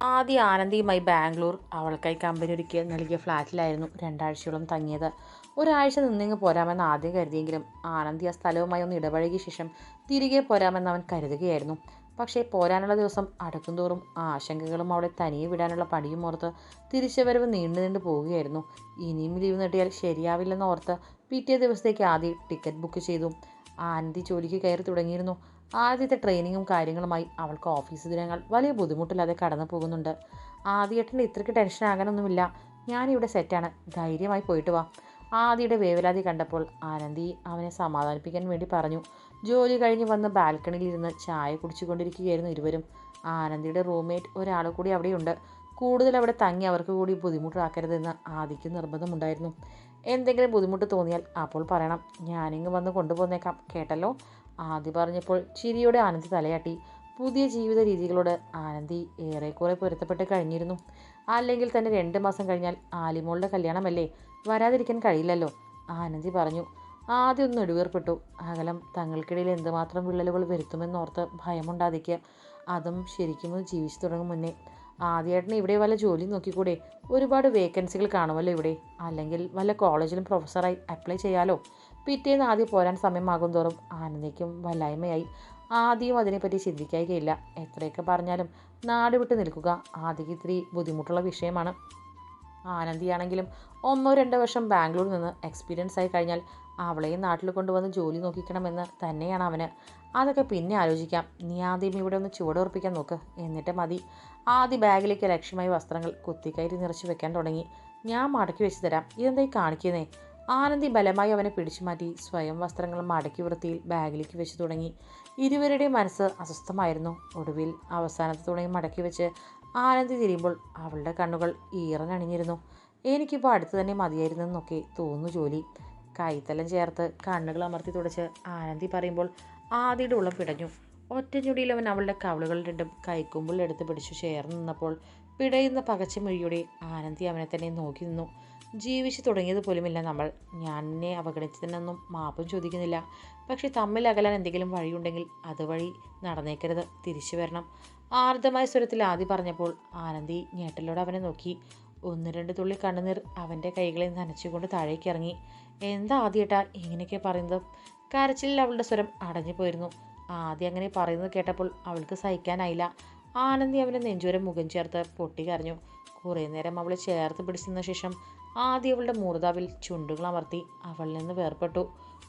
ആദ്യ ആനന്ദിയുമായി ബാംഗ്ലൂർ അവൾക്കായി കമ്പനി ഒരുക്കി നൽകിയ ഫ്ലാറ്റിലായിരുന്നു രണ്ടാഴ്ചയോളം തങ്ങിയത്. ഒരാഴ്ച നിന്നിങ്ങ് പോരാമെന്ന് ആദ്യം കരുതിയെങ്കിലും ആനന്ദി ആ സ്ഥലവുമായി ഒന്ന് ഇടപഴകിയ ശേഷം തിരികെ പോരാമെന്ന് അവൻ കരുതുകയായിരുന്നു. പക്ഷേ പോരാനുള്ള ദിവസം അടുക്കുംതോറും ആശങ്കകളും അവളെ തനിയെ വിടാനുള്ള പണിയും ഓർത്ത് തിരിച്ചുവരവ് നീണ്ടു നീണ്ടു പോവുകയായിരുന്നു. ഇനിയും ലീവ് നീട്ടിയാൽ ശരിയാവില്ലെന്ന് ഓർത്ത് പിറ്റേ ദിവസത്തേക്ക് ആദ്യം ടിക്കറ്റ് ബുക്ക് ചെയ്തു. ആനന്ദി ജോലിക്ക് കയറി തുടങ്ങിയിരുന്നു. ആദ്യത്തെ ട്രെയിനിങ്ങും കാര്യങ്ങളുമായി അവൾക്ക് ഓഫീസ് ദിനങ്ങൾ വലിയ ബുദ്ധിമുട്ടില്ലാതെ കടന്നു പോകുന്നുണ്ട്. ആദ്യേട്ടന്റെ ഇത്രയ്ക്ക് ടെൻഷൻ ആകാനൊന്നുമില്ല. ഞാനിവിടെ സെറ്റാണ് ധൈര്യമായി പോയിട്ട് വാ. ആദിയുടെ വേവലാതി കണ്ടപ്പോൾ ആനന്ദി അവനെ സമാധാനിപ്പിക്കാൻ വേണ്ടി പറഞ്ഞു. ജോലി കഴിഞ്ഞ് വന്ന് ബാൽക്കണിയിൽ ഇരുന്ന് ചായ കുടിച്ചുകൊണ്ടിരിക്കുകയായിരുന്നു ഇരുവരും. ആനന്ദിയുടെ റൂംമേറ്റ് ഒരാൾ കൂടി അവിടെയുണ്ട്. കൂടുതൽ അവിടെ തങ്ങി അവർക്ക് കൂടി ബുദ്ധിമുട്ടാക്കരുതെന്ന് ആദിക്ക് നിർബന്ധമുണ്ടായിരുന്നു. എന്തെങ്കിലും ബുദ്ധിമുട്ട് തോന്നിയാൽ അപ്പോൾ പറയണം. ഞാനിങ്ങ് വന്ന് കൊണ്ടുപോന്നേക്കാം. കേട്ടല്ലോ? ആദി പറഞ്ഞപ്പോൾ ചിരിയോടെ ആനന്ദി തലയാട്ടി. പുതിയ ജീവിത രീതികളോട് ആനന്ദി ഏറെക്കുറെ പൊരുത്തപ്പെട്ട് കഴിഞ്ഞിരുന്നു. അല്ലെങ്കിൽ തന്നെ രണ്ട് മാസം കഴിഞ്ഞാൽ ആലിമോളുടെ കല്യാണമല്ലേ? വരാതിരിക്കാൻ കഴിയില്ലല്ലോ. ആനന്ദി പറഞ്ഞു. ആദ്യം ഒന്ന് ഒടുവേർപ്പെട്ടു അകലം തങ്ങൾക്കിടയിൽ എന്തുമാത്രം വിള്ളലുകൾ വരുത്തുമെന്നോർത്ത് ഭയമുണ്ടാതിക്കുക അതും ശരിക്കും ജീവിച്ചു തുടങ്ങും മുന്നേ. ആദ്യമായിട്ടിന് ഇവിടെ വല്ല ജോലി നോക്കിക്കൂടെ? ഒരുപാട് വേക്കൻസികൾ കാണുമല്ലോ ഇവിടെ. അല്ലെങ്കിൽ വല്ല കോളേജിലും പ്രൊഫസറായി അപ്ലൈ ചെയ്യാലോ? പിറ്റേന്ന് ആദ്യം പോരാൻ സമയമാകും തോറും ആനന്ദയ്ക്കും വല്ലായ്മയായി. ആദ്യം അതിനെപ്പറ്റി ചിന്തിക്കുകയില്ല എത്രയൊക്കെ പറഞ്ഞാലും നാട് വിട്ട് നിൽക്കുക ആദ്യക്ക് ഇത്തിരി ബുദ്ധിമുട്ടുള്ള വിഷയമാണ്. ആനന്ദിയാണെങ്കിലും ഒന്നോ രണ്ടോ വർഷം ബാംഗ്ലൂരിൽ നിന്ന് എക്സ്പീരിയൻസ് ആയി കഴിഞ്ഞാൽ അവളെയും നാട്ടിൽ കൊണ്ടുവന്ന് ജോലി നോക്കിക്കണമെന്ന് തന്നെയാണ് അവന്. അതൊക്കെ പിന്നെ ആലോചിക്കാം. നീ ആദ്യം ഇവിടെ ഒന്ന് ചുവടുറപ്പിക്കാൻ നോക്ക്. എന്നിട്ട് മതി. ആദ്യ ബാഗിലേക്ക് ലക്ഷ്യമായി വസ്ത്രങ്ങൾ കുത്തിക്കയറ്റി നിറച്ച് വെക്കാൻ തുടങ്ങി. ഞാൻ മടക്കി വെച്ച് തരാം. ഇതെന്തായി കാണിക്കുന്നേ? ആനന്ദി ബലമായി അവനെ പിടിച്ചു മാറ്റി. സ്വയം വസ്ത്രങ്ങൾ മടക്കി വൃത്തിയിൽ ബാഗിലേക്ക് വെച്ച് തുടങ്ങി. ഇരുവരുടെയും മനസ്സ് അസ്വസ്ഥമായിരുന്നു. ഒടുവിൽ അവസാനത്തെ തുണയും മടക്കി വെച്ച് ആനന്ദി തിരിയുമ്പോൾ അവളുടെ കണ്ണുകൾ ഈറനണിഞ്ഞിരുന്നു. എനിക്കിപ്പോൾ അടുത്ത് തന്നെ മതിയായിരുന്നെന്നൊക്കെ തോന്നുന്നു ജോലി. കൈത്തലം ചേർത്ത് കണ്ണുകൾ അമർത്തി തുടച്ച് ആനന്ദി പറയുമ്പോൾ ആദിയുടെ ഉള്ളം പിടഞ്ഞു. ഒറ്റ ചുടിയിൽ അവൻ അവളുടെ കവളുകൾ രണ്ടും കൈക്കുമ്പിൾ എടുത്ത് പിടിച്ചു ചേർന്ന് നിന്നപ്പോൾ പിടയുന്ന പകച്ചമൊഴിയോടെ ആനന്ദി അവനെ തന്നെ നോക്കി നിന്നു. ജീവിച്ചു തുടങ്ങിയത് പോലുമില്ല നമ്മൾ. എന്നെ അവഗണിച്ചതിനൊന്നും മാപ്പും ചോദിക്കുന്നില്ല. പക്ഷേ തമ്മിൽ അകലാൻ എന്തെങ്കിലും വഴിയുണ്ടെങ്കിൽ അതുവഴി നടന്നേക്കരുത്. തിരിച്ചു വരണം. ആർദ്രമായ സ്വരത്തിൽ ആദി പറഞ്ഞപ്പോൾ ആനന്ദി ഞെട്ടലോടെ അവനെ നോക്കി. ഒന്ന് രണ്ട് തുള്ളി കണ്ണുനീർ അവന്റെ കൈകളിൽ നനച്ചുകൊണ്ട് താഴേക്ക് ഇറങ്ങി. എന്താ ആദ്യേട്ടാ ഇങ്ങനെയൊക്കെ പറയുന്നത്? കരച്ചിലിൽ അവളുടെ സ്വരം അടഞ്ഞു പോയിരുന്നു. ആദ്യം അങ്ങനെ പറയുന്നത് കേട്ടപ്പോൾ അവൾക്ക് സഹിക്കാനായില്ല. ആനന്ദി അവന്റെ നെഞ്ചോരം മുഖം ചേർത്ത് പൊട്ടി കരഞ്ഞു. കുറേ നേരം അവളെ ചേർത്ത് പിടിച്ചതിന് ശേഷം ആദ്യം അവളുടെ മൂർധാവിൽ ചുണ്ടുകൾ അമർത്തി അവളിൽ നിന്ന് വേർപെട്ടു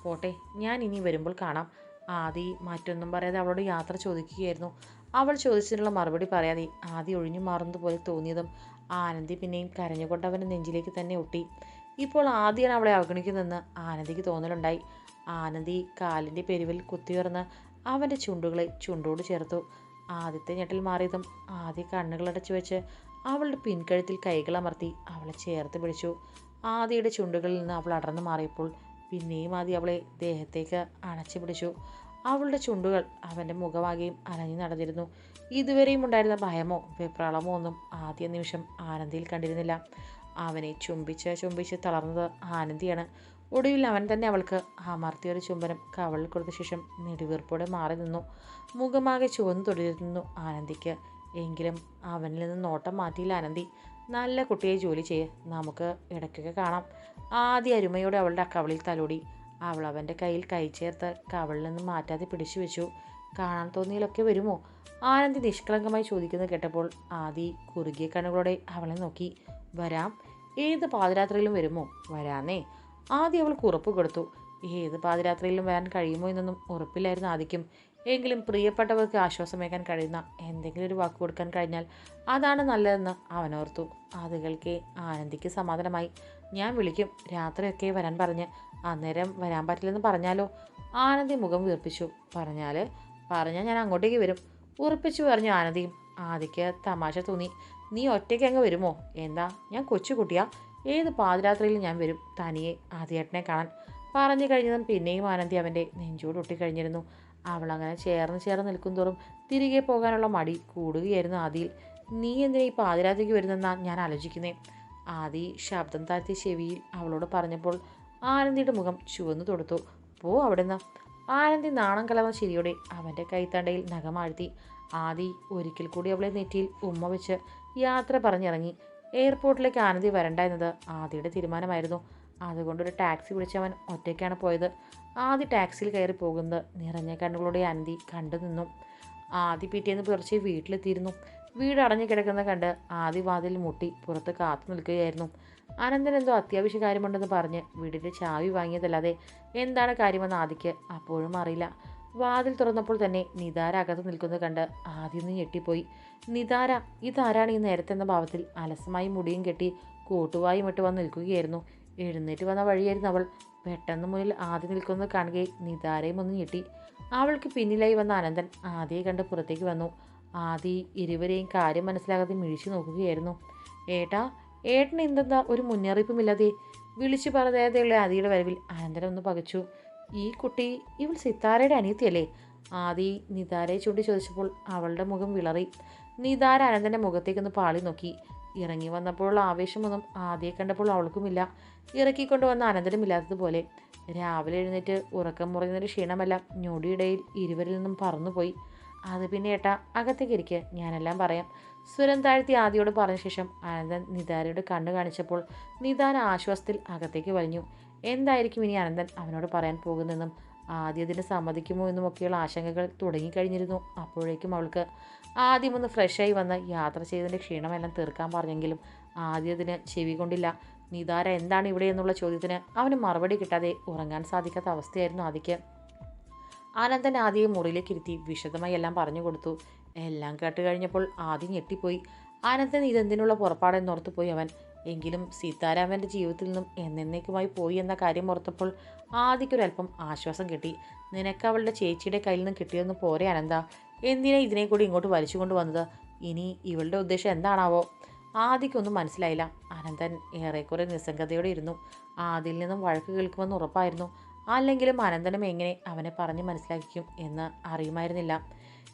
പോട്ടെ ഞാൻ ഇനി വരുമ്പോൾ കാണാം. ആദി മറ്റൊന്നും പറയാതെ അവളോട് യാത്ര ചോദിക്കുകയായിരുന്നു. അവൾ ചോദിച്ചതിനുള്ള മറുപടി പറയാതെ ആദി ഒഴിഞ്ഞു മാറുന്നത് പോലെ തോന്നിയതും ആനന്ദി പിന്നെയും കരഞ്ഞുകൊണ്ട് അവന്റെ നെഞ്ചിലേക്ക് തന്നെ ഒട്ടി. ഇപ്പോൾ ആദ്യമാണ് അവളെ അവഗണിക്കുന്നതെന്ന് ആനന്ദിക്ക് തോന്നലുണ്ടായി. ആനന്ദി കാലിന്റെ പെരുവിൽ കുത്തിയുറന്ന് അവന്റെ ചുണ്ടുകളെ ചുണ്ടോട് ചേർത്തു. ആദ്യത്തെ ഞെട്ടൽ മാറിയതും ആദ്യ കണ്ണുകളടച്ചു വെച്ച് അവളുടെ പിൻകഴുത്തിൽ കൈകളമർത്തി അവളെ ചേർത്ത് പിടിച്ചു. ആദിയുടെ ചുണ്ടുകളിൽ നിന്ന് അവൾ അടർന്നു മാറിയപ്പോൾ പിന്നെയും ആദി അവളെ ദേഹത്തേക്ക് അണച്ചു പിടിച്ചു. അവളുടെ ചുണ്ടുകൾ അവന്റെ മുഖമാകെയും അലഞ്ഞു നടന്നിരുന്നു. ഇതുവരെയും ഉണ്ടായിരുന്ന ഭയമോ വിപ്രളമോ ഒന്നും ആദ്യ നിമിഷം ആനന്ദിയിൽ കണ്ടിരുന്നില്ല. അവനെ ചുംബിച്ച് ചുംബിച്ച് തളർന്നത് ആനന്ദിയാണ്. ഒടുവിൽ അവൻ തന്നെ അവൾക്ക് അമർത്തിയൊരു ചുംബനം കവളിൽ കൊടുത്ത ശേഷം നെടുവീർപ്പോടെ മാറി നിന്നു. മുഖമാകെ ചുവന്നു തുടരുന്നു ആനന്ദിക്ക്. എങ്കിലും അവനിൽ നിന്ന് നോട്ടം മാറ്റിയില്ല അനന്തി. നല്ല കുട്ടിയെ ജോലി ചെയ്യ്. നമുക്ക് ഇടയ്ക്കൊക്കെ കാണാം. ആദ്യ അരുമയോടെ അവളുടെ കവളിൽ തലോടി. അവൾ അവന്റെ കയ്യിൽ കൈ ചേർത്ത് കവളിൽ നിന്ന് മാറ്റാതെ പിടിച്ചു വെച്ചു. കാണാൻ തോന്നിയിലൊക്കെ വരുമോ? ആനന്ദി നിഷ്കളങ്കമായി ചോദിക്കുന്നത് കേട്ടപ്പോൾ ആദി കുറുകിയ കണ്ണുകളോടെ അവളെ നോക്കി. വരാം. ഏത് പാതിരാത്രിയിലും വരുമോ? വരാന്നേ. ആദ്യം അവൾക്ക് ഉറപ്പ് കൊടുത്തു. ഏത് പാതിരാത്രിയിലും വരാൻ കഴിയുമോ എന്നൊന്നും ഉറപ്പില്ലായിരുന്നു ആദിക്കും. എങ്കിലും പ്രിയപ്പെട്ടവർക്ക് ആശ്വാസമേക്കാൻ കഴിയുന്ന എന്തെങ്കിലും ഒരു വാക്ക് കൊടുക്കാൻ കഴിഞ്ഞാൽ അതാണ് നല്ലതെന്ന് അവനോർത്തു കേൾക്കെ ആനന്ദിക്ക് സമാധാനമായി. ഞാൻ വിളിക്കും. രാത്രിയൊക്കെ വരാൻ പറഞ്ഞ് അന്നേരം വരാൻ പറ്റില്ലെന്ന് പറഞ്ഞാലോ? ആനന്ദി മുഖം വീർപ്പിച്ചു. പറഞ്ഞാൽ പറഞ്ഞാൽ ഞാൻ അങ്ങോട്ടേക്ക് വരും. ഉറപ്പിച്ചു പറഞ്ഞു ആനന്ദിയും ആദിക്ക് തമാശ തോന്നി. നീ ഒറ്റയ്ക്ക് അങ്ങ് വരുമോ? എന്താ? ഞാൻ കൊച്ചുകുട്ടിയാ. ഏത് പാതിരാത്രിയിലും ഞാൻ വരും. തനിയെ ആദ്യേട്ടനെ കാണാൻ. പറഞ്ഞു കഴിഞ്ഞതും പിന്നെയും ആനന്ദി അവന്റെ നെഞ്ചോട് ഒട്ടിക്കഴിഞ്ഞിരുന്നു. അവൾ അങ്ങനെ ചേർന്ന് ചേർന്ന് നിൽക്കും തോറും തിരികെ പോകാനുള്ള മടി കൂടുകയായിരുന്നു ആദിയിൽ. നീ എന്തിനാ ഈ പാതിരാത്രിക്ക് വരുന്നെന്നാണ് ഞാൻ ആലോചിക്കുന്നേ? ആദി ശബ്ദം താഴ്ത്തിയ ചെവിയിൽ അവളോട് പറഞ്ഞപ്പോൾ ആനന്ദിയുടെ മുഖം ചുവന്നു തൊടുത്തു. പോ അവിടുന്ന്. ആനന്ദി നാണം കലർന്ന ചിരിയോടെ അവന്റെ കൈത്തണ്ടയിൽ നഖമാഴ്ത്തി ആദി ഒരിക്കൽ കൂടി അവളെ നെറ്റിയിൽ ഉമ്മ വെച്ച് യാത്ര പറഞ്ഞിറങ്ങി. എയർപോർട്ടിലേക്ക് ആനന്ദി വരണ്ട എന്നത് ആദിയുടെ തീരുമാനമായിരുന്നു. അതുകൊണ്ടൊരു ടാക്സി വിളിച്ചവൻ ഒറ്റയ്ക്കാണ് പോയത്. ആദ്യ ടാക്സിയിൽ കയറി പോകുന്നത് നിറഞ്ഞ കണ്ണുകളുടെ അന്തി കണ്ടു നിന്നു. ആദ്യ പിറ്റേന്ന് പുലർച്ചെ വീട്ടിലെത്തിയിരുന്നു. വീട് അടഞ്ഞു കിടക്കുന്ന കണ്ട് ആദ്യ വാതിൽ മുട്ടി പുറത്ത് കാത്തു നിൽക്കുകയായിരുന്നു. അനന്തൻ എന്തോ അത്യാവശ്യ കാര്യമുണ്ടെന്ന് പറഞ്ഞ് വീടിന്റെ ചാവി വാങ്ങിയതല്ലാതെ എന്താണ് കാര്യമെന്ന് ആദിക്ക് അപ്പോഴും അറിയില്ല. വാതിൽ തുറന്നപ്പോൾ തന്നെ നിതാര അകത്ത് നിൽക്കുന്നത് കണ്ട് ആദ്യം നിന്ന് ഞെട്ടിപ്പോയി. നിതാര ഇതാരാണ് ഈ നേരത്തെ എന്ന ഭാവത്തിൽ അലസമായി മുടിയും കെട്ടി കൂട്ടുവായും ഇട്ട് വന്ന് നിൽക്കുകയായിരുന്നു. എഴുന്നേറ്റ് വന്ന വഴിയായിരുന്നു അവൾ. പെട്ടെന്ന് മുന്നിൽ ആദ്യം നിൽക്കുന്നത് കാണുകയും നിതാരയും ഒന്ന് ഞെട്ടി. അവൾക്ക് പിന്നിലായി വന്ന അനന്തൻ ആദ്യയെ കണ്ട് പുറത്തേക്ക് വന്നു. ആദി ഇരുവരെയും കാര്യം മനസ്സിലാകാതെ മിഴിച്ചു നോക്കുകയായിരുന്നു. ഏട്ടാ ഏട്ടന് എന്തെന്താ ഒരു മുന്നറിയിപ്പുമില്ലാതെ. വിളിച്ചു പറയാതെയുള്ള ആദിയുടെ വരവിൽ. അനന്തരം ഒന്ന് പകച്ചു. ഈ കുട്ടി ഇവൾ സിത്താരയുടെ അനിയത്തിയല്ലേ? ആദി നിതാരയെ ചൂണ്ടി ചോദിച്ചപ്പോൾ അവളുടെ മുഖം വിളറി. നിതാര അനന്തന്റെ മുഖത്തേക്കൊന്ന് പാളി നോക്കി. ഇറങ്ങി വന്നപ്പോഴുള്ള ആവേശമൊന്നും ആദ്യം കണ്ടപ്പോൾ അവൾക്കുമില്ല. ഇറക്കിക്കൊണ്ട് വന്ന അനന്തരമില്ലാത്തതുപോലെ രാവിലെ എഴുന്നേറ്റ് ഉറക്കം മുറിയുന്നൊരു ക്ഷീണമല്ല ഞൊടിയിടയിൽ ഇരുവരിൽ നിന്നും പറന്നുപോയി. അത് പിന്നെ ഏട്ടാ അകത്തേക്ക് ഇരിക്കുക ഞാനെല്ലാം പറയാം. സ്വരം താഴ്ത്തി ആദ്യയോട് പറഞ്ഞ ശേഷം അനന്തൻ നിതാരയുടെ കണ്ണു കാണിച്ചപ്പോൾ നിതാര ആശ്വാസത്തിൽ അകത്തേക്ക് വലിഞ്ഞു. എന്തായിരിക്കും ഇനി അനന്തൻ അവനോട് പറയാൻ പോകുന്നെന്നും ആദ്യതിന് സമ്മതിക്കുമോ എന്നുമൊക്കെയുള്ള ആശങ്കകൾ തുടങ്ങിക്കഴിഞ്ഞിരുന്നു. അപ്പോഴേക്കും അവൾക്ക് ആദ്യം ഒന്ന് ഫ്രഷായി വന്ന് യാത്ര ചെയ്തതിന്റെ ക്ഷീണമെല്ലാം തീർക്കാൻ പറഞ്ഞെങ്കിലും ആദ്യത്തിന് ചെവി കൊണ്ടില്ല. നിതാര എന്താണ് ഇവിടെ എന്നുള്ള ചോദ്യത്തിന് അവന് മറുപടി കിട്ടാതെ ഉറങ്ങാൻ സാധിക്കാത്ത അവസ്ഥയായിരുന്നു ആദ്യക്ക് ആനന്ദൻ ആദ്യം മുറിയിലേക്ക് ഇരുത്തി വിശദമായി എല്ലാം പറഞ്ഞു കൊടുത്തു. എല്ലാം കേട്ട് കഴിഞ്ഞപ്പോൾ ആദ്യം ഞെട്ടിപ്പോയി. ആനന്ദൻ ഇതെന്തിനുള്ള പുറപ്പാടെന്നോർത്ത് പോയി അവൻ. എങ്കിലും സീതാരാമന്റെ ജീവിതത്തിൽ നിന്നും എന്നേക്കുമായി പോയി എന്ന കാര്യം ഓർത്തപ്പോൾ ആദ്യക്കൊരല്പം ആശ്വാസം കിട്ടി. നിനക്ക് അവളുടെ ചേച്ചിയുടെ കയ്യിൽ നിന്ന് കിട്ടിയതെന്ന് പോരെ അനന്ത. എന്തിനാ ഇതിനെ കൂടി ഇങ്ങോട്ട് വലിച്ചുകൊണ്ട് വന്നത്? ഇനി ഇവളുടെ ഉദ്ദേശം എന്താണാവോ? ആദിക്കൊന്നും മനസ്സിലായില്ല. അനന്തൻ ഏറെക്കുറെ നിസ്സംഗതയോടെ ഇരുന്നു. ആദിൽ നിന്നും വഴക്ക് കേൾക്കുമെന്ന് ഉറപ്പായിരുന്നു. അല്ലെങ്കിലും അനന്തനും എങ്ങനെ അവനെ പറഞ്ഞ് മനസ്സിലാക്കിക്കും എന്ന് അറിയുമായിരുന്നില്ല.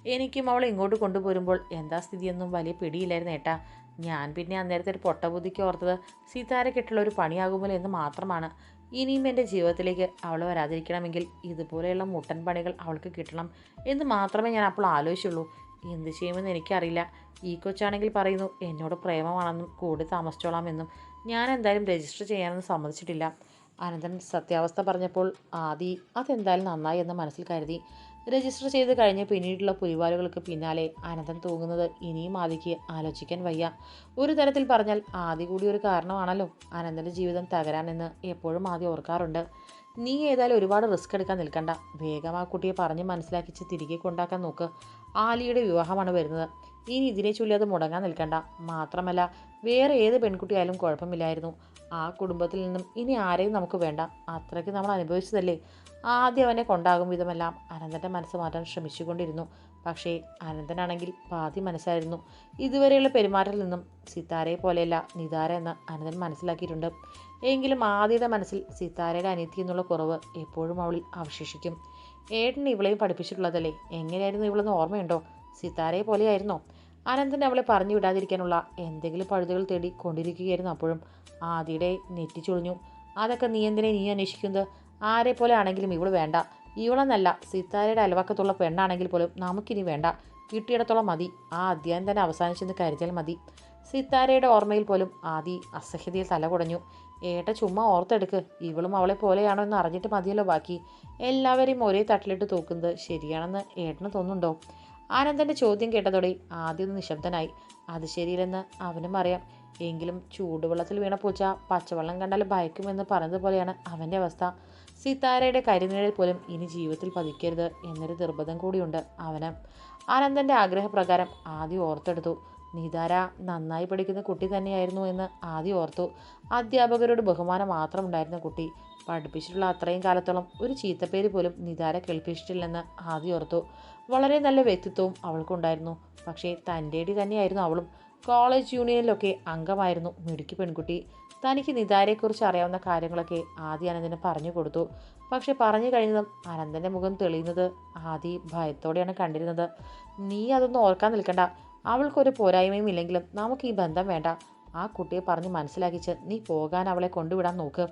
എനിക്കും അവളെ ഇങ്ങോട്ട് കൊണ്ടുപോരുമ്പോൾ എന്താ സ്ഥിതിയൊന്നും വലിയ പിടിയില്ലായിരുന്നു ഏട്ടാ. ഞാൻ പിന്നെ അന്നേരത്തെ ഒരു പൊട്ടബുദ്ധിക്ക് ഓർത്തത് സീതാരക്കിട്ടുള്ള ഒരു പണിയാകുമല്ലോ എന്ന് മാത്രമാണ്. ഇനിയും എന്റെ ജീവിതത്തിലേക്ക് അവൾ വരാതിരിക്കണമെങ്കിൽ ഇതുപോലെയുള്ള മുട്ടൻ പണികൾ അവൾക്ക് കിട്ടണം എന്ന് മാത്രമേ ഞാൻ അപ്പോൾ ആലോചിച്ചുള്ളൂ. എന്ത് ചെയ്യുമെന്ന് എനിക്കറിയില്ല. ഈ കൊച്ചാണെങ്കിൽ പറയുന്നു എന്നോട് പ്രേമമാണെന്നും കൂടി താമസിച്ചോളാമെന്നും. ഞാൻ എന്തായാലും രജിസ്റ്റർ ചെയ്യാനൊന്നും സമ്മതിച്ചിട്ടില്ല. അനന്തൻ സത്യാവസ്ഥ പറഞ്ഞപ്പോൾ ആദി അതെന്തായാലും നന്നായി എന്ന് മനസ്സിൽ കരുതി. രജിസ്റ്റർ ചെയ്ത് കഴിഞ്ഞ് പിന്നീടുള്ള പുലിവാലുകൾക്ക് പിന്നാലെ ആനന്ദം തൂങ്ങുന്നത് ഇനിയും ആദിക്ക് ആലോചിക്കാൻ വയ്യ. ഒരു തരത്തിൽ പറഞ്ഞാൽ ആദി കൂടി ഒരു കാരണമാണല്ലോ. അനന്തന്റെ ജീവിതം തകരാനെന്ന് എപ്പോഴും ആദ്യം ഓർക്കാറുണ്ട്. നീ ഏതായാലും ഒരുപാട് റിസ്ക് എടുക്കാൻ നിൽക്കണ്ട. വേഗം ആ കുട്ടിയെ പറഞ്ഞ് മനസ്സിലാക്കിച്ച് തിരികെ കൊണ്ടാക്കാൻ നോക്ക്. ആലിയുടെ വിവാഹമാണ് വരുന്നത്. ഇനി ഇതിനെ ചൊല്ലി അത് മുടങ്ങാൻ നിൽക്കണ്ട. മാത്രമല്ല വേറെ ഏത് പെൺകുട്ടിയായാലും കുഴപ്പമില്ലായിരുന്നു. ആ കുടുംബത്തിൽ നിന്നും ഇനി ആരെയും നമുക്ക് വേണ്ട. അത്രയ്ക്ക് നമ്മൾ അനുഭവിച്ചതല്ലേ? ആദ്യം അവനെ കൊണ്ടാകും വിധമെല്ലാം. അനന്തന്റെ മനസ്സ് മാറ്റാൻ ശ്രമിച്ചുകൊണ്ടിരുന്നു. പക്ഷേ അനന്തനാണെങ്കിൽ പാതി മനസ്സായിരുന്നു. ഇതുവരെയുള്ള പെരുമാറ്റത്തിൽ നിന്നും സിത്താരയെ പോലെയല്ല നിതാര എന്ന് അനന്തൻ മനസ്സിലാക്കിയിട്ടുണ്ട്. എങ്കിലും ആദ്യയുടെ മനസ്സിൽ സിത്താരയുടെ അനിയത്തി എന്നുള്ള കുറവ് എപ്പോഴും അവളിൽ അവശേഷിക്കും. ഏട്ടൻ ഇവളെയും പഠിപ്പിച്ചിട്ടുള്ളതല്ലേ? എങ്ങനെയായിരുന്നു ഇവളെന്ന് ഓർമ്മയുണ്ടോ? സിത്താരയെ പോലെയായിരുന്നോ? അനന്തൻ അവളെ പറഞ്ഞു വിടാതിരിക്കാനുള്ള എന്തെങ്കിലും പഴുതുകൾ തേടി കൊണ്ടിരിക്കുകയായിരുന്നു അപ്പോഴും. ആദിയുടെ നെറ്റിച്ചൊളിഞ്ഞു ചുളിഞ്ഞു. അതൊക്കെ നീ എന്തിനെ നീ അന്വേഷിക്കുന്നത്? ആരെ പോലെ ആണെങ്കിലും ഇവൾ വേണ്ട. ഇവളെന്നല്ല സീതാരയുടെ അയൽവക്കത്തുള്ള പെണ്ണാണെങ്കിൽ പോലും നമുക്കിനി വേണ്ട. കിട്ടിയിടത്തോളം മതി. ആ അധ്യായം തന്നെ അവസാനിച്ചെന്ന് കരുതിയാൽ മതി. സിത്താരയുടെ ഓർമ്മയിൽ പോലും ആദി അസഹ്യതയിൽ തല കുടഞ്ഞു. ഏട്ട ചുമ്മാ ഓർത്തെടുക്ക്. ഇവളും അവളെ പോലെയാണോ എന്ന് അറിഞ്ഞിട്ട് മതിയല്ലോ ബാക്കി. എല്ലാവരെയും ഒരേ തട്ടിലിട്ട് തൂക്കുന്നത് ശരിയാണെന്ന് ഏട്ടന് തോന്നുന്നുണ്ടോ? ആനന്ദന്റെ ചോദ്യം കേട്ടതോടെ ആദ്യം നിശബ്ദനായി. അത് ശരിയില്ലെന്ന് അവനും അറിയാം. എങ്കിലും ചൂടുവെള്ളത്തിൽ വീണ പൂച്ച പച്ചവെള്ളം കണ്ടാൽ ഭയക്കുമെന്ന് പറഞ്ഞതുപോലെയാണ് അവന്റെ അവസ്ഥ. സിത്താരയുടെ കരിനിഴൽ പോലും ഇനി ജീവിതത്തിൽ പതിക്കരുത് എന്നൊരു നിർബന്ധം കൂടിയുണ്ട് അവന്. ആനന്ദന്റെ ആഗ്രഹപ്രകാരം ആദ്യം ഓർത്തെടുത്തു. നിതാര നന്നായി പഠിക്കുന്ന കുട്ടി തന്നെയായിരുന്നു എന്ന് ആദ്യം ഓർത്തു. അധ്യാപകരോട് ബഹുമാനം മാത്രം ഉണ്ടായിരുന്ന കുട്ടി പഠിപ്പിച്ചിട്ടുള്ള അത്രയും കാലത്തോളം ഒരു ചീത്തപ്പേര് പോലും നിതാര കേൾപ്പിച്ചിട്ടില്ലെന്ന് ആദ്യം ഓർത്തു. വളരെ നല്ല വ്യക്തിത്വവും അവൾക്കുണ്ടായിരുന്നു. പക്ഷേ തന്റെടി തന്നെയായിരുന്നു അവളും. കോളേജ് യൂണിയനിലൊക്കെ അംഗമായിരുന്നു മിടുക്കി പെൺകുട്ടി. തനിക്ക് നിതാരെക്കുറിച്ച് അറിയാവുന്ന കാര്യങ്ങളൊക്കെ ആദി അനന്തിന് പറഞ്ഞു കൊടുത്തു. പക്ഷെ പറഞ്ഞു കഴിഞ്ഞതും അനന്തന്റെ മുഖം തെളിയുന്നത് ആദി ഭയത്തോടെയാണ് കണ്ടിരുന്നത്. നീ അതൊന്നും ഓർക്കാൻ നിൽക്കണ്ട. അവൾക്കൊരു പോരായ്മയും ഇല്ലെങ്കിലും നമുക്ക് ഈ ബന്ധം വേണ്ട. ആ കുട്ടിയെ പറഞ്ഞ് മനസ്സിലാക്കിച്ച് നീ പോകാൻ അവളെ കൊണ്ടുവിടാൻ നോക്ക്.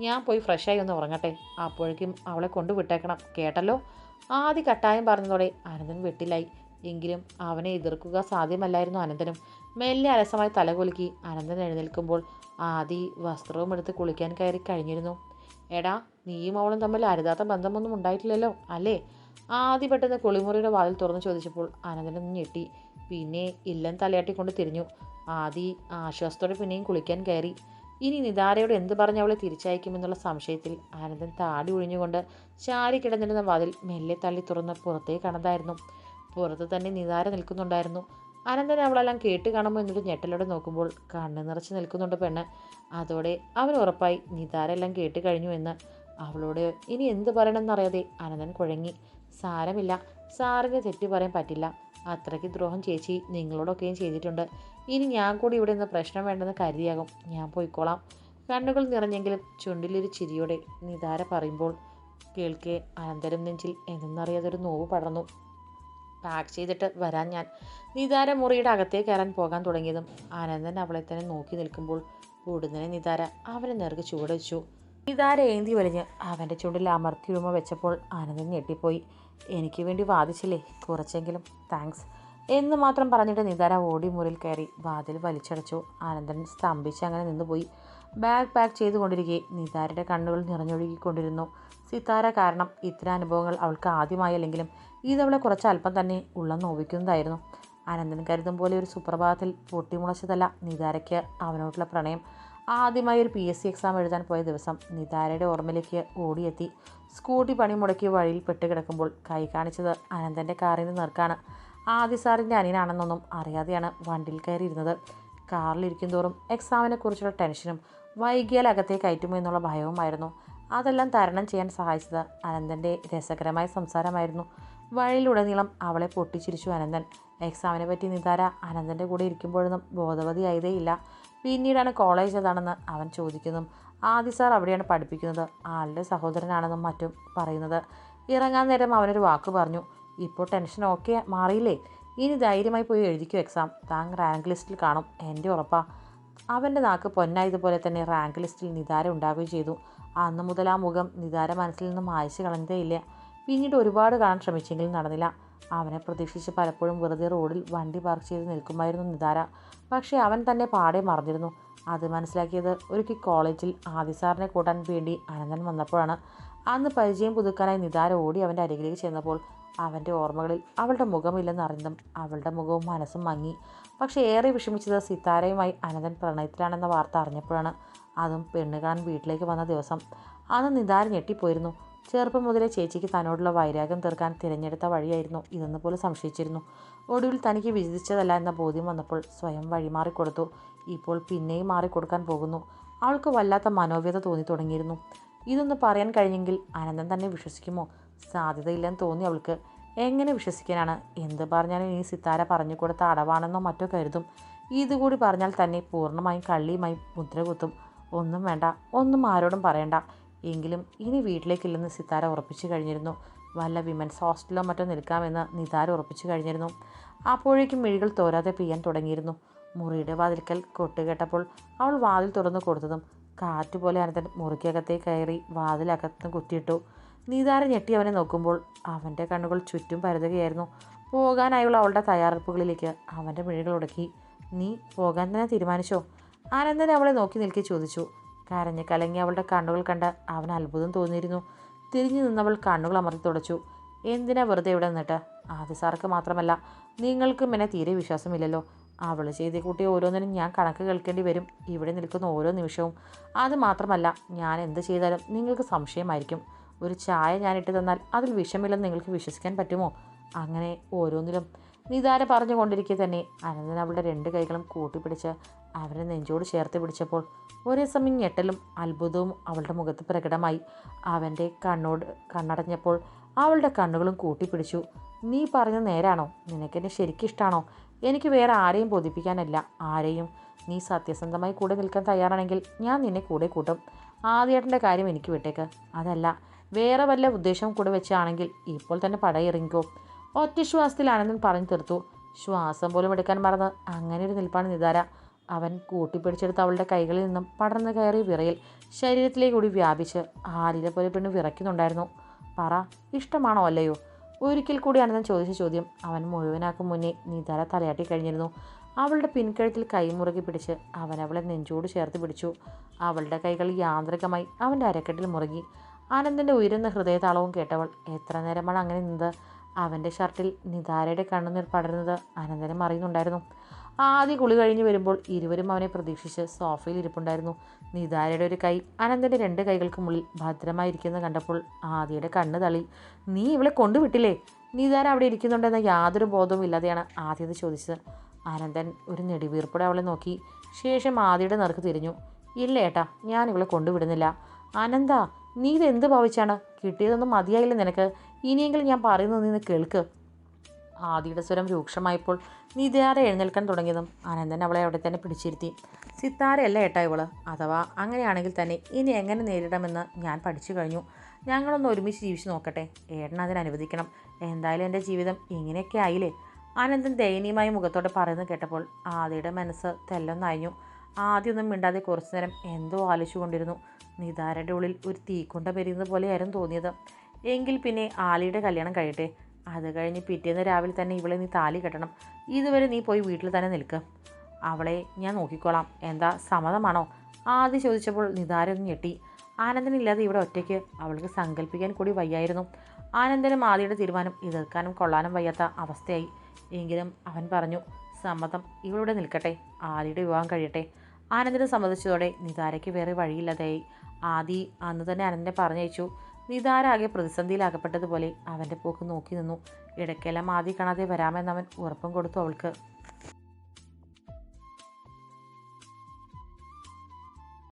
ഞാൻ പോയി ഫ്രഷായി ഒന്ന് ഉറങ്ങട്ടെ. അപ്പോഴേക്കും അവളെ കൊണ്ടുവിട്ടേക്കണം. കേട്ടല്ലോ? ആദ്യ കട്ടായം പറഞ്ഞതോടെ അനന്തൻ വെട്ടിലായി. എങ്കിലും അവനെ എതിർക്കുക സാധ്യമല്ലായിരുന്നു അനന്തനും. മെല്ലെ അലസമായി തലകുലുക്കി അനന്തൻ എഴുന്നേൽക്കുമ്പോൾ ആദി വസ്ത്രവും എടുത്ത് കുളിക്കാൻ കയറി കഴിഞ്ഞിരുന്നു. എടാ നീയും അവളും തമ്മിൽ അരുതാത്ത ബന്ധമൊന്നും ഉണ്ടായിട്ടില്ലല്ലോ അല്ലേ? ആദ്യ പെട്ടെന്ന് കുളിമുറിയുടെ വാതിൽ തുറന്ന് ചോദിച്ചപ്പോൾ അനന്തനൊന്ന് ഞെട്ടി. പിന്നെ ഇല്ലം തലയാട്ടിക്കൊണ്ട് തിരിഞ്ഞു. ആദി ആശ്വാസത്തോടെ പിന്നെയും കുളിക്കാൻ കയറി. ഇനി നിതാരയോട് എന്ത് പറഞ്ഞ് അവളെ തിരിച്ചയക്കുമെന്നുള്ള സംശയത്തിൽ ആനന്ദൻ താടി ഒഴിഞ്ഞുകൊണ്ട് ചാരി കിടന്നിരുന്ന വാതിൽ മെല്ലെ തള്ളി തുറന്ന് പുറത്തേക്ക് കണതായിരുന്നു പുറത്ത് തന്നെ നിതാര നിൽക്കുന്നുണ്ടായിരുന്നു. അനന്തൻ അവളെല്ലാം കേട്ട് കാണുമ്പോൾ എന്നൊരു ഞെട്ടലോടെ നോക്കുമ്പോൾ കണ്ണ് നിറച്ച് നിൽക്കുന്നുണ്ട് പെണ്ണ്. അതോടെ അവൻ ഉറപ്പായി നിതാര എല്ലാം കേട്ട് കഴിഞ്ഞു എന്ന്. അവളോട് ഇനി എന്ത് പറയണമെന്നറിയാതെ അനന്തൻ കുഴങ്ങി. സാരമില്ല സാറിന് തെറ്റ് പറയാൻ പറ്റില്ല. അത്രയ്ക്ക് ദ്രോഹം ചേച്ചി നിങ്ങളോടൊക്കെയും ചെയ്തിട്ടുണ്ട്. ഇനി ഞാൻ കൂടി ഇവിടെ നിന്ന് പ്രശ്നം വേണ്ടെന്ന് കരുതിയാകും. ഞാൻ പോയിക്കോളാം. കണ്ണുകൾ നിറഞ്ഞെങ്കിലും ചുണ്ടിലൊരു ചിരിയോടെ നിതാര പറയുമ്പോൾ കേൾക്കെ അനന്തരം നെഞ്ചിൽ എന്തെന്നറിയാതൊരു നോവ് പടർന്നു. പാക്ക് ചെയ്തിട്ട് വരാൻ ഞാൻ നിതാര മുറിയുടെ അകത്തേക്ക് കയറാൻ പോകാൻ തുടങ്ങിയതും ആനന്ദൻ അവളെ തന്നെ നോക്കി നിൽക്കുമ്പോൾ കൂടുന്നതിന് നിതാര അവനെ നേർക്ക് ചുവടുവെച്ചു നിതാര ഏന്തി വലിഞ്ഞ് അവന്റെ ചുണ്ടിൽ അമർത്തി ഉമ വെച്ചപ്പോൾ ആനന്ദൻ ഞെട്ടിപ്പോയി. എനിക്ക് വേണ്ടി വാദിച്ചില്ലേ? കുറച്ചെങ്കിലും താങ്ക്സ് എന്ന് മാത്രം പറഞ്ഞിട്ട് നിതാര ഓടി മുറിയിൽ കയറി വാതിൽ വലിച്ചടച്ചു. ആനന്ദൻ സ്തംഭിച്ച് അങ്ങനെ നിന്നുപോയി. ബാഗ് പാക്ക് ചെയ്തുകൊണ്ടിരിക്കെ നിതാരയുടെ കണ്ണുകൾ നിറഞ്ഞൊഴുകിക്കൊണ്ടിരുന്നു. സിതാര കാരണം ഇത്തരം അനുഭവങ്ങൾ അവൾക്ക് ആദ്യമായല്ലെങ്കിലും ഇതവളെ കുറച്ച് അല്പം തന്നെ ഉള്ളം നോവിക്കുന്നതായിരുന്നു. അനന്തൻ കരുതും പോലെ ഒരു സുപ്രഭാതത്തിൽ പൊട്ടിമുളച്ചതല്ല നിതാരയ്ക്ക് അവനോടുള്ള പ്രണയം. ആദ്യമായി ഒരു പി എസ് സി എക്സാം എഴുതാൻ പോയ ദിവസം നിതാരയുടെ ഓർമ്മയിലേക്ക് ഓടിയെത്തി. സ്കൂട്ടി പണി മുടക്കി വഴിയിൽ പെട്ട് കിടക്കുമ്പോൾ കൈ കാണിച്ചത് അനന്തന്റെ കാറിന്റെ നിർക്കാണ്. ആദ്യ സാറിന്റെ അനിയനാണെന്നൊന്നും അറിയാതെയാണ് വണ്ടിയിൽ കയറിയിരുന്നത്. കാറിലിരിക്കും തോറും എക്സാമിനെക്കുറിച്ചുള്ള ടെൻഷനും വൈകിയാൽ അകത്തേ കയറ്റുമോ എന്നുള്ള ഭയവുമായിരുന്നു. അതെല്ലാം തരണം ചെയ്യാൻ സഹായിച്ചത് അനന്തന്റെ രസകരമായ സംസാരമായിരുന്നു. വഴിയിലുടനീളം അവളെ പൊട്ടിച്ചിരിച്ചു അനന്തൻ. എക്സാമിനെ പറ്റി നിതാര അനന്തന്റെ കൂടെ ഇരിക്കുമ്പോഴൊന്നും ബോധവതിയായതേയില്ല പിന്നീടാണ് കോളേജ് ഏതാണെന്ന് അവൻ ചോദിക്കുന്നു. ആദി സാർ അവിടെയാണ് പഠിപ്പിക്കുന്നത്. ആളുടെ സഹോദരനാണെന്നും മറ്റും പറയുന്നത്. ഇറങ്ങാൻ നേരം അവനൊരു വാക്ക് പറഞ്ഞു. ഇപ്പോൾ ടെൻഷൻ ഓക്കെ മാറിയില്ലേ? ഇനി ധൈര്യമായി പോയി എഴുതിക്കും എക്സാം താൻ റാങ്ക് ലിസ്റ്റിൽ കാണും. എന്റെ ഉറപ്പാ. അവന്റെ നാക്ക് പൊന്നായതുപോലെ തന്നെ റാങ്ക് ലിസ്റ്റിൽ നിതാര ഉണ്ടാവുകയും ചെയ്തു. അന്ന് മുതൽ ആ മുഖം നിതാര മനസ്സിൽ നിന്നും മായച്ചു കളഞ്ഞതേയില്ല. പിന്നീട് ഒരുപാട് കാണാൻ ശ്രമിച്ചെങ്കിലും നടന്നില്ല. അവനെ പ്രതീക്ഷിച്ച് പലപ്പോഴും വെറുതെ റോഡിൽ വണ്ടി പാർക്ക് ചെയ്ത് നിൽക്കുമായിരുന്നു നിതാര. പക്ഷേ അവൻ തന്നെ പാടെ മറന്നിരുന്നു. അത് മനസ്സിലാക്കിയത് ഒരിക്കൽ കോളേജിൽ ആദിസാറിനെ കൂട്ടാൻ വേണ്ടി അനന്തൻ വന്നപ്പോഴാണ്. അന്ന് പരിചയം പുതുക്കാനായി നിതാര ഓടി അവന്റെ അരികിലേക്ക് ചെന്നപ്പോൾ അവന്റെ ഓർമ്മകളിൽ അവളുടെ മുഖമില്ലെന്ന് അറിഞ്ഞതും അവളുടെ മുഖവും മനസ്സും മങ്ങി. പക്ഷേ ഏറെ വിഷമിച്ചത് സിത്താരയുമായി അനന്തൻ പ്രണയത്തിലാണെന്ന വാർത്ത അറിഞ്ഞപ്പോഴാണ്. അതും പെണ്ണ് വീട്ടിലേക്ക് വന്ന ദിവസം. അന്ന് നിതാര ഞെട്ടിപ്പോയിരുന്നു. ചെറുപ്പം മുതലേ ചേച്ചിക്ക് തന്നോടുള്ള വൈരാഗ്യം തീർക്കാൻ തിരഞ്ഞെടുത്ത വഴിയായിരുന്നു ഇതെന്ന് പോലും സംശയിച്ചിരുന്നു. ഒടുവിൽ തനിക്ക് വിധിച്ചതല്ല എന്ന ബോധ്യം വന്നപ്പോൾ സ്വയം വഴിമാറിക്കൊടുത്തു ഇപ്പോൾ പിന്നെയും മാറിക്കൊടുക്കാൻ പോകുന്നു. അവൾക്ക് വല്ലാത്ത മനോവ്യത തോന്നി തുടങ്ങിയിരുന്നു. ഇതൊന്ന് പറയാൻ കഴിഞ്ഞെങ്കിൽ അനന്തൻ തന്നെ വിശ്വസിക്കുമോ? സാധ്യതയില്ലെന്ന് തോന്നി അവൾക്ക്. എങ്ങനെ വിശ്വസിക്കാനാണ്? എന്ത് പറഞ്ഞാലും ഇനി സിത്താര പറഞ്ഞു കൊടുത്ത അടവാണെന്നോ മറ്റോ കരുതും. ഇതുകൂടി പറഞ്ഞാൽ തന്നെ പൂർണമായും കള്ളിയുമായി മുദ്ര കുത്തും. ഒന്നും വേണ്ട. ഒന്നും ആരോടും പറയണ്ട. എങ്കിലും ഇനി വീട്ടിലേക്കില്ലെന്ന് സിത്താര ഉറപ്പിച്ചു കഴിഞ്ഞിരുന്നു. വല്ല വിമൻസ് ഹോസ്റ്റലിലോ മറ്റോ നിൽക്കാമെന്ന് നിതാര ഉറപ്പിച്ചു കഴിഞ്ഞിരുന്നു. അപ്പോഴേക്കും മിഴികൾ തോരാതെ പെയ്യാൻ തുടങ്ങിയിരുന്നു. മുറിയുടെ വാതിൽക്കൽ കൊട്ടുകേട്ടപ്പോൾ അവൾ വാതിൽ തുറന്നു കൊടുത്തതും കാറ്റുപോലെ അനന്തൻ മുറിക്കകത്തേക്ക് കയറി വാതിലകത്തും കുത്തിയിട്ടു. നീതാര ഞെട്ടി അവനെ നോക്കുമ്പോൾ അവന്റെ കണ്ണുകൾ ചുറ്റും പരതുകയായിരുന്നു. പോകാനായുള്ള അവളുടെ തയ്യാറെടുപ്പുകളിലേക്ക് അവന്റെ മിഴികൾ ഉടക്കി നീ പോകാൻ തന്നെ തീരുമാനിച്ചോ? അനന്തൻ അവളെ നോക്കി നിൽക്കി ചോദിച്ചു. കരഞ്ഞ് കലങ്ങി അവളുടെ കണ്ണുകൾ കണ്ട് അവൻ അത്ഭുതം തോന്നിയിരുന്നു. തിരിഞ്ഞു നിന്നവൾ കണ്ണുകൾ അമർത്തി തുടച്ചു. എന്തിനാ വെറുതെ ഇവിടെ നിന്നിട്ട്? ആദ്യ സാർക്ക് മാത്രമല്ല നിങ്ങൾക്കും എന്നെ തീരെ വിശ്വാസമില്ലല്ലോ. അവൾ ചെയ്ത് കൂട്ടി ഓരോന്നിനും ഞാൻ കണക്ക് കേൾക്കേണ്ടി വരും. ഇവിടെ നിൽക്കുന്ന ഓരോ നിമിഷവും. അത് മാത്രമല്ല ഞാൻ എന്ത് ചെയ്താലും നിങ്ങൾക്ക് സംശയമായിരിക്കും. ഒരു ചായ ഞാൻ ഇട്ട് തന്നാൽ അതിൽ വിഷമില്ലെന്ന് നിങ്ങൾക്ക് വിശ്വസിക്കാൻ പറ്റുമോ? അങ്ങനെ ഓരോന്നിലും നിതാര പറഞ്ഞുകൊണ്ടിരിക്കെ തന്നെ അനന്തൻ അവളുടെ രണ്ട് കൈകളും കൂട്ടിപ്പിടിച്ച് അവരെ നെഞ്ചോട് ചേർത്ത് പിടിച്ചപ്പോൾ ഒരേ സമയം ഞെട്ടലും അത്ഭുതവും അവളുടെ മുഖത്ത് പ്രകടമായി. അവന്റെ കണ്ണോട് കണ്ണടഞ്ഞപ്പോൾ അവളുടെ കണ്ണുകളും കൂട്ടിപ്പിടിച്ചു. നീ പറഞ്ഞ നേരാണോ? നിനക്കെന്നെ ശരിക്കിഷ്ടാണോ എനിക്ക് വേറെ ആരെയും ബോധിപ്പിക്കാനല്ല. ആരെയും നീ സത്യസന്ധമായി കൂടെ നിൽക്കാൻ തയ്യാറാണെങ്കിൽ ഞാൻ നിന്നെ കൂടെ കൂട്ടും. ആദ്യേട്ടന്റെ കാര്യം എനിക്ക് വിട്ടേക്ക്. അതല്ല വേറെ വല്ല ഉദ്ദേശം കൂടെ വെച്ചാണെങ്കിൽ ഇപ്പോൾ തന്നെ പടയിറങ്ങിക്കോ. ഒറ്റ ശ്വാസത്തിൽ ആനന്ദൻ പറഞ്ഞു തീർത്തു. ശ്വാസം പോലും എടുക്കാൻ മറന്ന് അങ്ങനെ ഒരു നിൽപ്പാണ് നിതാര അവൻ കൂട്ടിപ്പിടിച്ചെടുത്ത് അവളുടെ കൈകളിൽ നിന്നും പടർന്നു കയറി വിറയിൽ ശരീരത്തിലേക്ക് കൂടി വ്യാപിച്ച് ആലിലെ പോലെ പെണ്ണ് വിറയ്ക്കുന്നുണ്ടായിരുന്നു. പറ ഇഷ്ടമാണോ അല്ലയോ? ഒരിക്കൽ കൂടി അനന്തൻ ചോദിച്ച ചോദ്യം അവൻ മുഴുവനാക്കും മുന്നേ നിതാര തലയാട്ടി കഴിഞ്ഞിരുന്നു. അവളുടെ പിൻകഴുത്തിൽ കൈമുറുകി പിടിച്ച് അവൻ അവളെ നെഞ്ചോട് ചേർത്ത് പിടിച്ചു. അവളുടെ കൈകൾ യാന്ത്രികമായി അവന്റെ അരക്കെട്ടിൽ മുറുകി. ആനന്ദിന്റെ ഉയരുന്ന ഹൃദയതാളവും കേട്ടവൾ എത്ര നേരമാണ് അങ്ങനെ നിന്നത്? അവന്റെ ഷർട്ടിൽ നിതാരയുടെ കണ്ണുനീർ പടരുന്നത് അനന്തരം അറിയുന്നുണ്ടായിരുന്നു. ആദ്യ കുളി കഴിഞ്ഞ് വരുമ്പോൾ ഇരുവരും അവനെ പ്രതീക്ഷിച്ച് സോഫയിൽ ഇരിപ്പുണ്ടായിരുന്നു. നിതാരയുടെ ഒരു കൈ അനന്തന്റെ രണ്ട് കൈകൾക്ക് മുള്ളിൽ ഭദ്രമായിരിക്കുന്നത് കണ്ടപ്പോൾ ആദിയുടെ കണ്ണ് തള്ളി. നീ ഇവളെ കൊണ്ടുവിട്ടില്ലേ? നിതാര അവിടെ ഇരിക്കുന്നുണ്ടെന്ന യാതൊരു ബോധവും ഇല്ലാതെയാണ് ആദ്യത് ചോദിച്ചത് അനന്തൻ ഒരു നെടിവീർപ്പോടെ അവളെ നോക്കി. ശേഷം ആദിയുടെ നിറക്ക് തിരിഞ്ഞു. ഇല്ല ഏട്ടാ ഞാൻ ഇവളെ കൊണ്ടുവിടുന്നില്ല. അനന്ത നീ ഇത് എന്ത് ഭാവിച്ചാണ്? കിട്ടിയതൊന്നും മതിയായില്ല നിനക്ക്. ഇനിയെങ്കിലും ഞാൻ പറയുന്നത് നിന്ന് കേൾക്ക്. ആദിയുടെ സ്വരം രൂക്ഷമായപ്പോൾ നിതാര എഴുന്നേൽക്കാൻ തുടങ്ങിയതും അനന്തൻ അവളെ അവിടെ തന്നെ പിടിച്ചിരുത്തി. സിത്താരയല്ല ഏട്ടാ ഇവൾ? അഥവാ അങ്ങനെയാണെങ്കിൽ തന്നെ ഇനി എങ്ങനെ നേരിടാമെന്ന് ഞാൻ പഠിച്ചു കഴിഞ്ഞു. ഞങ്ങളൊന്ന് ഒരുമിച്ച് ജീവിച്ച് നോക്കട്ടെ. ഏട്ടൻ അതിന് അനുവദിക്കണം. എന്തായാലും എന്റെ ജീവിതം ഇങ്ങനെയൊക്കെ ആയില്ലേ? അനന്തൻ ദയനീയമായ മുഖത്തോടെ പറയുന്നത് കേട്ടപ്പോൾ ആദിയുടെ മനസ്സ് തെല്ലൊന്നയഞ്ഞു ആദ്യമൊന്നും മിണ്ടാതെ കുറച്ചു നേരം എന്തോ ആലോചിച്ചുകൊണ്ടിരുന്നു. നിതാരയുടെ ഉള്ളിൽ ഒരു തീക്കൊണ്ട പെരിയുന്നത് പോലെയായിരുന്നു തോന്നിയത്. എങ്കിൽ പിന്നെ ആലിയുടെ കല്യാണം കഴിയട്ടെ. അത് കഴിഞ്ഞ് പിറ്റേന്ന് രാവിലെ തന്നെ ഇവളെ നീ താലി കെട്ടണം. ഇതുവരെ നീ പോയി വീട്ടിൽ തന്നെ നിൽക്കുക അവളെ ഞാൻ നോക്കിക്കോളാം. എന്താ സമ്മതമാണോ? ആദ്യം ചോദിച്ചപ്പോൾ നിതാരൊന്ന് ഞെട്ടി. ആനന്ദനില്ലാതെ ഇവിടെ ഒറ്റയ്ക്ക് അവൾക്ക് സങ്കല്പിക്കാൻ കൂടി വയ്യായിരുന്നു. ആനന്ദനും ആദിയുടെ തീരുമാനം എതിർക്കാനും കൊള്ളാനും വയ്യാത്ത അവസ്ഥയായി. എങ്കിലും അവൻ പറഞ്ഞു സമ്മതം ഇവളിവിടെ നിൽക്കട്ടെ. ആദിയുടെ വിവാഹം കഴിയട്ടെ. ആനന്ദനെ സമ്മതിച്ചതോടെ നിതാരയ്ക്ക് വേറെ വഴിയില്ലാതെയായി ആദി അന്ന് തന്നെ അനന്തനെ പറഞ്ഞയച്ചു. നിതാര ആകെ പ്രതിസന്ധിയിലാകപ്പെട്ടതുപോലെ അവന്റെ പോക്ക് നോക്കി നിന്നു. ഇടയ്ക്കെല്ലാം ആദി കാണാതെ വരാമെന്നവൻ ഉറപ്പും കൊടുത്തു അവൾക്ക്.